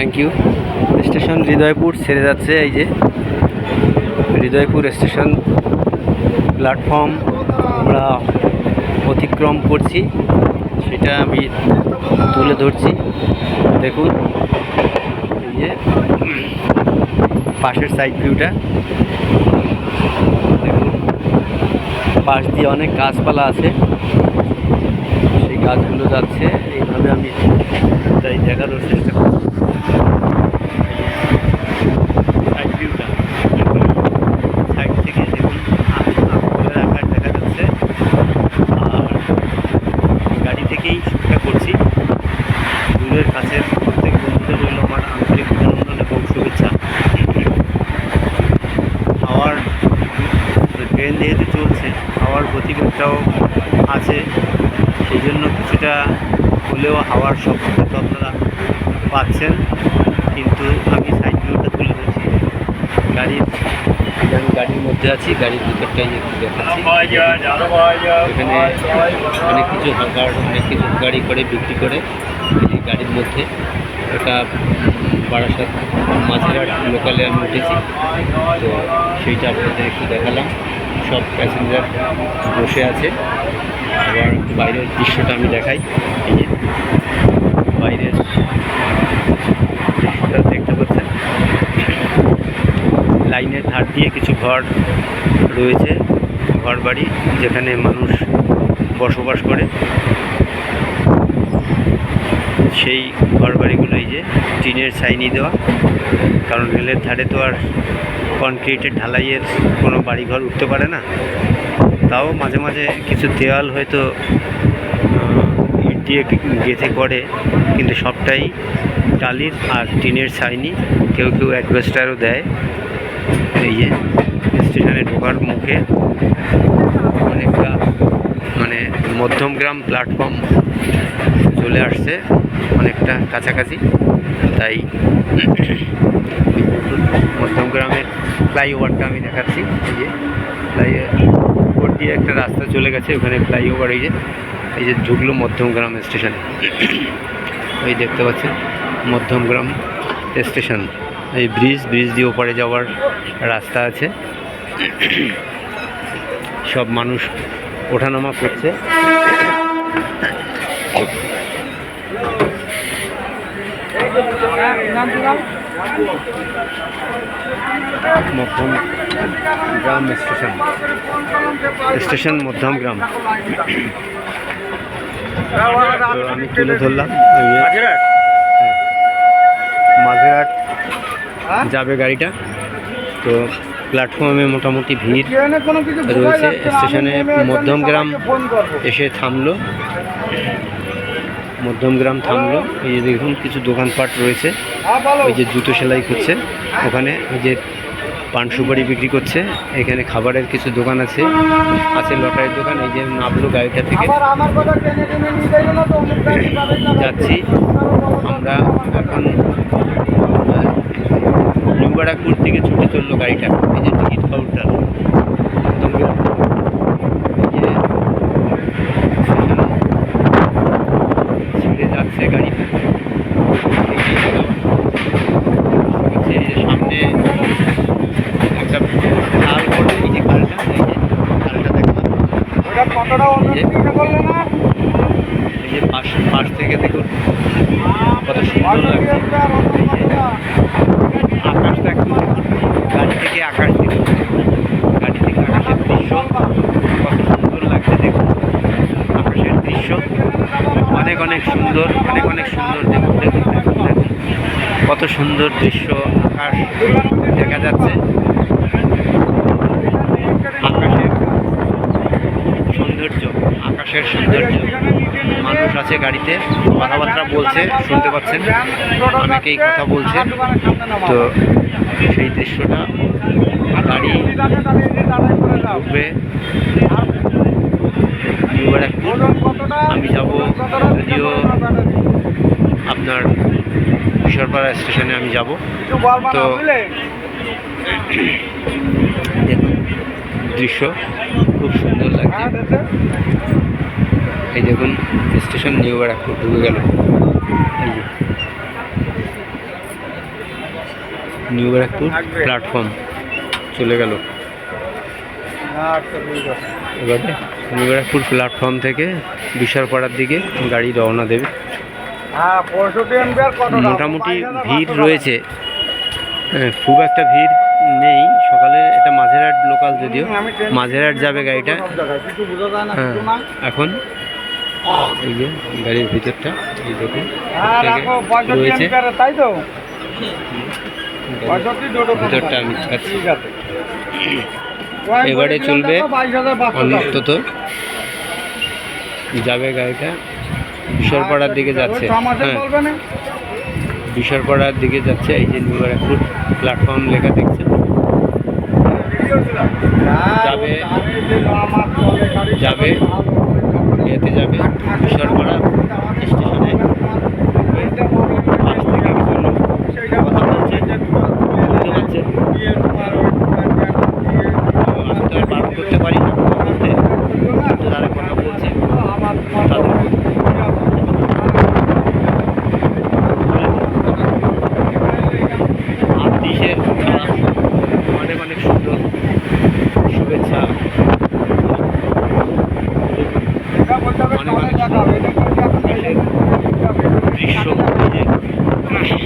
Thank you station Hridaypur ছেড়ে যাচ্ছে, এই যে। হৃদয়পুর স্টেশন প্ল্যাটফর্ম আমরা অতিক্রম করছি। সেটা আমি তুলে ধরছি। দেখুন, এই যে পাশের সাইড ভিউটা দেখুন, পাশ দিয়ে অনেক গাছপালা আছে। সেই গাছগুলো যাচ্ছে, এইভাবে আমি তাই দেখানোর চেষ্টা করছি সাইড ভিউটা সাইড থেকে দেখুন আকাশের আকার দেখা যাচ্ছে আর গাড়ি থেকেই শুটটা করছি দূরের কাছের প্রত্যেক বন্ধুদের রইল আমার আন্তরিক অভিনন্দন এবং শুভেচ্ছা। হাওয়ার ট্রেন যেহেতু চলছে হাওয়ার গতিবেগটাও আছে, সেই জন্য কিছুটা হলেও হাওয়ার শব্দটা তো আপনারা পাচ্ছেন। কিন্তু আমি সাইড ভিউটা তুলে ধরছি। গাড়ির আমি গাড়ির মধ্যে আছি, গাড়ির ভিতরটাই একটু এখানে অনেক কিছু হকার, অনেক কিছু গাড়ি করে, বিক্রি করে গাড়ির মধ্যে। একটা বারাসাত মাঝেরহাট লোকালে আমি উঠেছি। তো সেইটা আপনাদের একটু দেখালাম। সব প্যাসেঞ্জার বসে আছে। আবার বাইরের দৃশ্যটা আমি দেখাই। এই যে বাইরের দৃশ্যটা দেখতে পাচ্ছেন। লাইনের ধার দিয়ে কিছু ঘর রয়েছে। ঘর বাড়ি যেখানে মানুষ বসবাস করে। সেই ঘর বাড়িগুলো এই যে টিনের ছাইনি দেওয়া। কারণ রেলের ধারে তো আর কনক্রিটের ঢালাইয়ের কোনো বাড়িঘর উঠতে পারে না। তাও মাঝে মাঝে কিছু দেওয়াল হয়তো ইট দিয়ে গেঁথে করে, কিন্তু সবটাই টালির আর টিনের ছাইনি। কেউ কেউ অ্যাডভেস্টারও দেয়। এই যে স্টেশনে ঢোকার মুখে অনেকটা মানে মধ্যমগ্রাম প্ল্যাটফর্ম চলে আসছে অনেকটা কাছাকাছি। তাই মধ্যমগ্রামের ফ্লাইওভারটা আমি দেখাচ্ছি, এই যে ফ্লাই উপর দিয়ে একটা রাস্তা চলে গেছে, ওখানে ফ্লাইওভার এই যে এই যে ঢুকলো মধ্যমগ্রাম স্টেশন এই দেখতে পাচ্ছেন মধ্যমগ্রাম স্টেশন এই ব্রিজ ব্রিজ দিয়ে ওপারে যাওয়ার রাস্তা আছে। সব মানুষ ওঠানামা করছে। মধ্যম গ্রাম স্টেশন। স্টেশন মধ্যম গ্রাম। তো আমি তুলে ধরলাম হ্যাঁ, মাঝেরহাট যাবে গাড়িটা। তো প্ল্যাটফর্মে মোটামুটি ভিড় রয়েছে। স্টেশনে মধ্যমগ্রাম এসে থামলো। মধ্যমগ্রাম থামলো। এই যে দেখুন কিছু দোকানপাট রয়েছে। ওই যে জুতো সেলাই করছে। ওখানে ওই যে পান সুপারি বিক্রি করছে। এখানে খাবারের কিছু দোকান আছে। আছে লটারির দোকান। এই যে নামলো গাড়িটা থেকে। যাচ্ছি। আমরা এখন ব্যারাকপুর থেকে ছুটে চলল গাড়িটা এই যে টিকিট কাউন্টার ছেড়ে যাচ্ছে গাড়িটা সামনে একটা এই যে এই যে এই যে পাশ পাশ থেকে দেখুন কত সুন্দর লাগছে। আকাশটা একটু গাড়ি থেকে আকাশ দেখুন। গাড়ি থেকে আকাশের দৃশ্য কত সুন্দর লাগছে দেখুন। আকাশের দৃশ্য অনেক অনেক সুন্দর, অনেক অনেক সুন্দর দেখুন দেখুন দেখুন দেখুন। কত সুন্দর দৃশ্য আকাশ দেখা যাচ্ছে। আকাশের সৌন্দর্য আকাশের সৌন্দর্য। মানুষ আছে গাড়িতে, কথাবার্তা বলছে, শুনতে পাচ্ছেন, অনেকেই কথা বলছে। তো সেই দৃশ্যটা গাড়ি ঢুকবে। আমি যাব যদিও আপনার কিশোরপাড়া স্টেশনে আমি যাব। তো দেখুন, দৃশ্য খুব সুন্দর লাগছে। এই দেখুন স্টেশন নিউ ব্যারাকপুর ঢুকে গেল। এই যে নিউ ব্যারাকপুর প্ল্যাটফর্ম চলে গেল। এবারে নিউ ব্যারাকপুর প্ল্যাটফর্ম থেকে বিশালপাড়ার দিকে গাড়ি রওনা দেবে? মোটামুটি ভিড় রয়েছে। খুব একটা ভিড় নেই। সকালে এটা মাঝেরহাট লোকাল যদিও। মাঝেরহাট যাবে গাড়িটা। হ্যাঁ এখন এই যে গাড়ির ভিতরটা এই দেখুন হ্যাঁ রয়েছে। তাই তো? ভিতরটা আমি এবারে চলবে। অন্তত যাবে গাড়িটা। বিশালপাড়ার দিকে যাচ্ছে। ওই ছ মাসের হ্যাঁ বিশালপাড়ার দিকে যাচ্ছে। এই যে নিউ ব্যারাকপুর প্ল্যাটফর্ম লেখা দেখছেন হ্যাঁ, যাবে। যাবে। এতে যাবে বিশালপাড়া স্টেশনে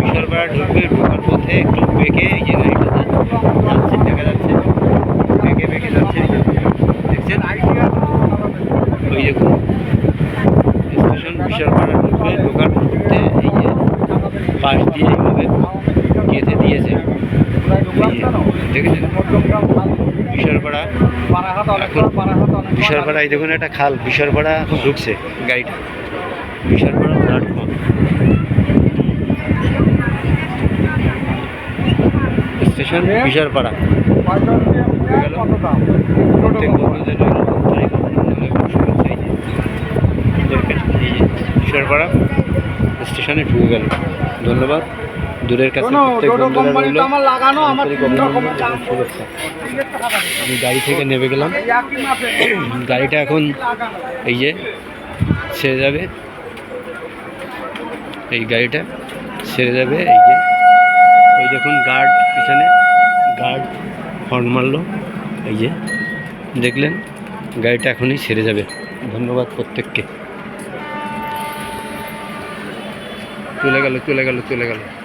বিশালপাড়া ঢুকবে, ঢোকার পথে একটু বেগে এই যে গাড়িটাতে যাচ্ছে, দেখা যাচ্ছে। বেগে বেগে যাচ্ছে। দেখছেন? ওই দেখুন স্টেশন বিশালপাড়া ঢুকবে, ঢোকার মুহূর্তে এই যে পাশ দিয়ে এইভাবে দিয়েছে। দেখেছেন? বিশালপাড়া এই দেখুন, একটা খাল বিশালপাড়া এখন ঢুকছে গাড়িটা। বিশালপাড়া প্ল্যাটফর্ম স্টেশন বিশালপাড়া প্রত্যেক বন্ধুদের জন্য আন্তরিক অভিনন্দন এবং শুভেচ্ছা এই যে ওদেরকে এই যে বিশালপাড়া স্টেশনে ঢুকে গেল ধন্যবাদ দূরের কাছে শোনো, প্রত্যেক টোটো বন্ধুরা কোম্পানি রইল তো আমার লাগানো, আমার আন্তরিক তিন অভিনন্দন রকমের এবং দাম। শুভেচ্ছা। আমি গাড়ি থেকে নেমে গেলাম। গাড়িটা এখন এই যে ছেড়ে যাবে। এই গাড়িটা ছেড়ে যাবে এই যে ওই দেখুন গার্ড পিছনে গার্ড হর্ন মারলো। এই যে, দেখলেন, গাড়িটা এখনই ছেড়ে যাবে। ধন্যবাদ প্রত্যেককে। চলে গেল চলে গেল চলে গেল।